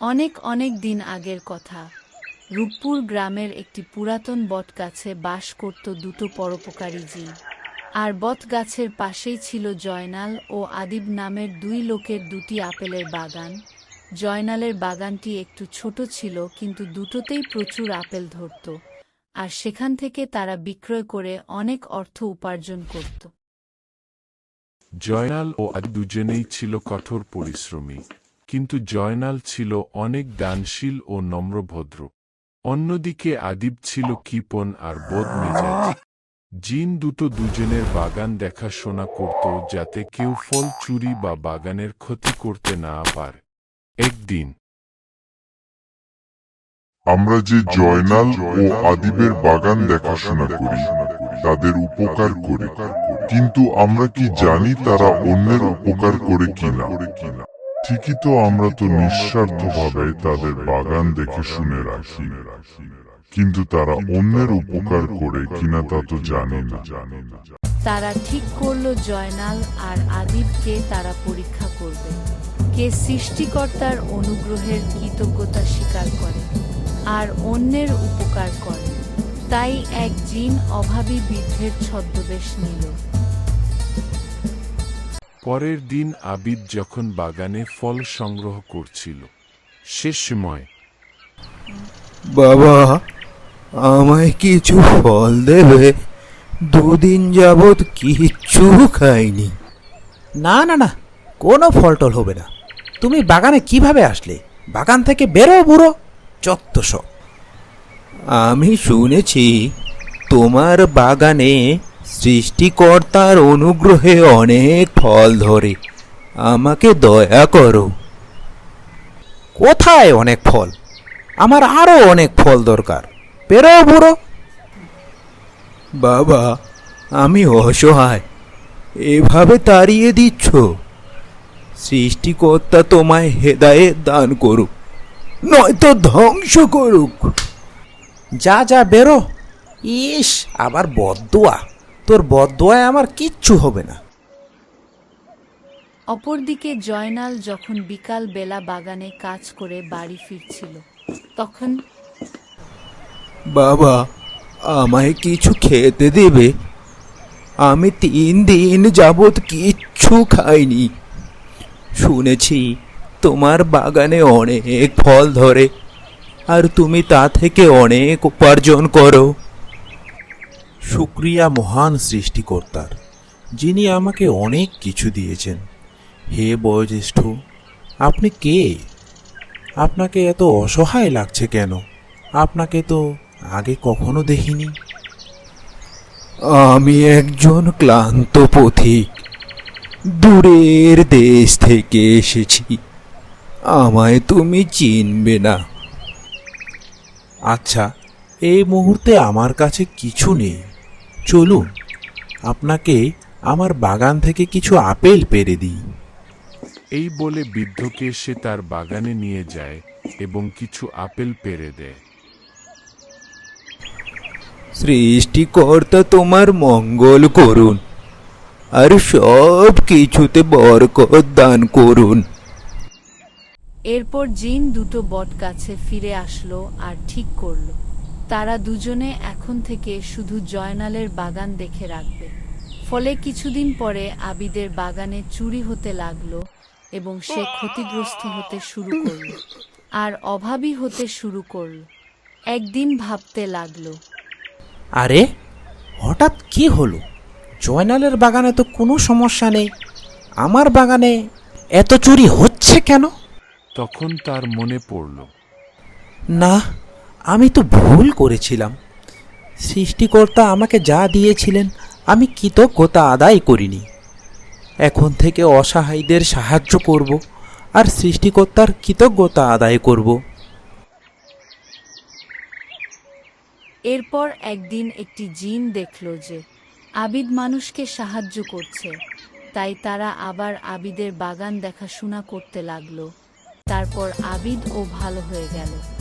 অনেক অনেক দিন আগের কথা। রূপপুর গ্রামের একটি পুরাতন বটগাছে বাস করত দুটো পরোপকারী জীব। আর বটগাছের পাশেই ছিল জয়নাল ও আদিব নামের দুই লোকের দুটি আপেলের বাগান। জয়নালের বাগানটি একটু ছোট ছিল, কিন্তু দুটোতেই প্রচুর আপেল ধরত। আর সেখান থেকে তারা বিক্রয় করে অনেক অর্থ উপার্জন করত। জয়নাল ও আদি দুজনেই ছিল কঠোর পরিশ্রমী। কিন্তু জয়নাল ছিল অনেক দানশীল ও নম্রভদ্র। অন্যদিকে আদিব ছিল কিপন আর বোধ মেজাজ। জিন দুটো দুজনের বাগান দেখাশোনা করত যাতে কেউ ফল চুরি বা বাগানের ক্ষতি করতে না পারে। একদিন আমরা যে জয়নাল ও আদিবের বাগান দেখাশোনা করি, তাদের উপকার করে। কিন্তু আমরা কি জানি তারা অন্যের উপকার করে কিনা? ঠিকই তো আমরা তো নিঃস্বার্থভাবে তাদের বাগান দেখে শুনে রাখি। কিন্তু তারা অন্যের উপকার করে কিনা তা তো জানি না। তারা ঠিক করল জয়নাল আর আদিবকে তারা পরীক্ষা করবে। কে সৃষ্টিকর্তার অনুগ্রহের কৃতজ্ঞতা স্বীকার করে আর অন্যের উপকার করে। তাই এক জিন অভাবী বৃদ্ধের ছদ্মবেশ নিল। পরের দিন আবিদ যখন বাগানে ফল সংগ্রহ করছিল সে সময় বাবা আমায় কিছু ফল দেবে? দুদিন যাবৎ কিচ্ছু খাইনি। না না না কোনো ফলটল হবে না। তুমি বাগানে কীভাবে আসলে? বাগান থেকে বেরো বুড়ো। চত্ব আমি শুনেছি তোমার বাগানে সৃষ্টিকর্তার অনুগ্রহে অনেক ফল ধরে। আমাকে দয়া করো। কোথায় অনেক ফল? আমার আরও অনেক ফল দরকার। বেরো বুড়ো। বাবা, আমি অসহায়। এভাবে তাড়িয়ে দিচ্ছ? সৃষ্টিকর্তা তোমায় হেদায়ে দান করুক, নয়তো ধ্বংস করুক। যা যা, বেরো। ইস, আবার বদদোয়া তোর বদদোয়ায় আমার কিচ্ছু হবে না। অপরদিকে জয়নাল যখন বিকাল বেলা বাগানে কাজ করে বাড়ি ফিরছিল তখন বাবা আমায় কিছু খেতে দেবে? আমি তিন দিন যাবৎ কিচ্ছু খাইনি। শুনেছি তোমার বাগানে অনেক ফল ধরে আর তুমি তা থেকে অনেক উপার্জন করো। শুক্রিয়া মহান সৃষ্টিকর্তার, যিনি আমাকে অনেক কিছু দিয়েছেন। হে বয়োজ্যেষ্ঠ, আপনি কে? আপনাকে এত অসহায় লাগছে কেন? আপনাকে তো আগে কখনো দেখিনি। আমি একজন ক্লান্ত পথিক। দূরের দেশ থেকে এসেছি। আমায় তুমি চিনবে না। আচ্ছা এই মুহূর্তে আমার কাছে কিছু নেই। চলুন আপনাকে আমার বাগান থেকে কিছু আপেল পেরে দিই। এই বলে বৃদ্ধকে সে তার বাগানে নিয়ে যায় এবং কিছু আপেল পেরে দেয়। সৃষ্টিকর্তা তোমার মঙ্গল করুন আর সব কিছুতে বরকত দান করুন। এরপর জিন দুটো বট কাছে ফিরে আসলো আর ঠিক করল। তারা দুজনে এখন থেকে শুধু জয়নালের বাগান দেখে রাখবে। ফলে কিছুদিন পরে আবিদের বাগানে চুরি হতে লাগল এবং সে ক্ষতিগ্রস্ত হতে শুরু করল আর অভাবী হতে শুরু করল। একদিন ভাবতে লাগল আরে হঠাৎ কি হলো? জয়নালের বাগানে তো কোনো সমস্যা নেই। আমার বাগানে এত চুরি হচ্ছে কেন? তখন তার মনে পড়ল না আমি তো ভুল করেছিলাম। সৃষ্টিকর্তা আমাকে যা দিয়েছিলেন, আমি কৃতজ্ঞতা আদায় করিনি। এখন থেকে অসহায়দের সাহায্য করব আর সৃষ্টিকর্তার কৃতজ্ঞতা আদায় করব। এরপর একদিন একটি জিন দেখল যে আবিদ মানুষকে সাহায্য করছে। তাই তারা আবার আবিদের বাগান দেখাশোনা করতে লাগল। তারপর আবিদ ও ভালো হয়ে গেল।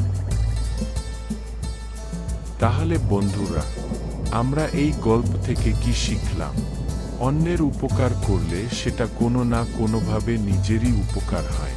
তাহলে বন্ধুরা, আমরা এই গল্প থেকে কি শিখলাম? অন্যের উপকার করলে সেটা কোনো না কোনোভাবে নিজেরই উপকার হয়।